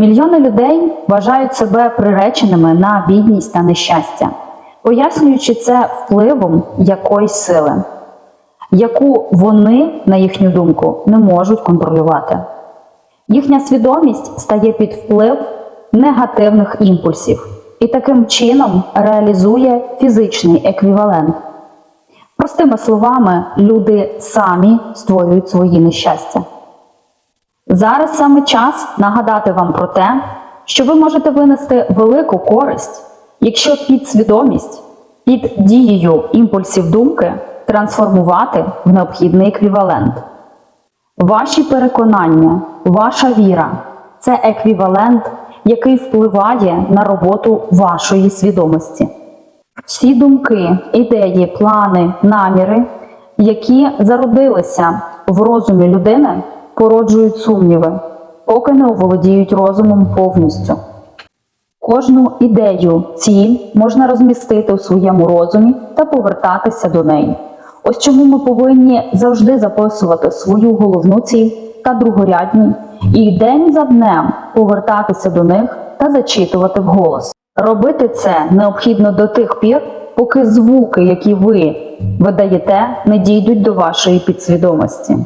Мільйони людей вважають себе приреченими на бідність та нещастя, пояснюючи це впливом якоїсь сили, яку вони, на їхню думку, не можуть контролювати. Їхня свідомість стає під вплив негативних імпульсів і таким чином реалізує фізичний еквівалент. Простими словами, люди самі створюють свої нещастя. Зараз саме час нагадати вам про те, що ви можете винести велику користь, якщо підсвідомість під дією імпульсів думки трансформувати в необхідний еквівалент. Ваші переконання, ваша віра це еквівалент, який впливає на роботу вашої свідомості. Всі думки, ідеї, плани, наміри, які зародилися в розумі людини, породжують сумніви, поки не оволодіють розумом повністю. Кожну ідею, ціль можна розмістити у своєму розумі та повертатися до неї. Ось чому ми повинні завжди записувати свою головну ціль та другорядні, і день за днем повертатися до них та зачитувати вголос. Робити це необхідно до тих пір, поки звуки, які ви видаєте, не дійдуть до вашої підсвідомості.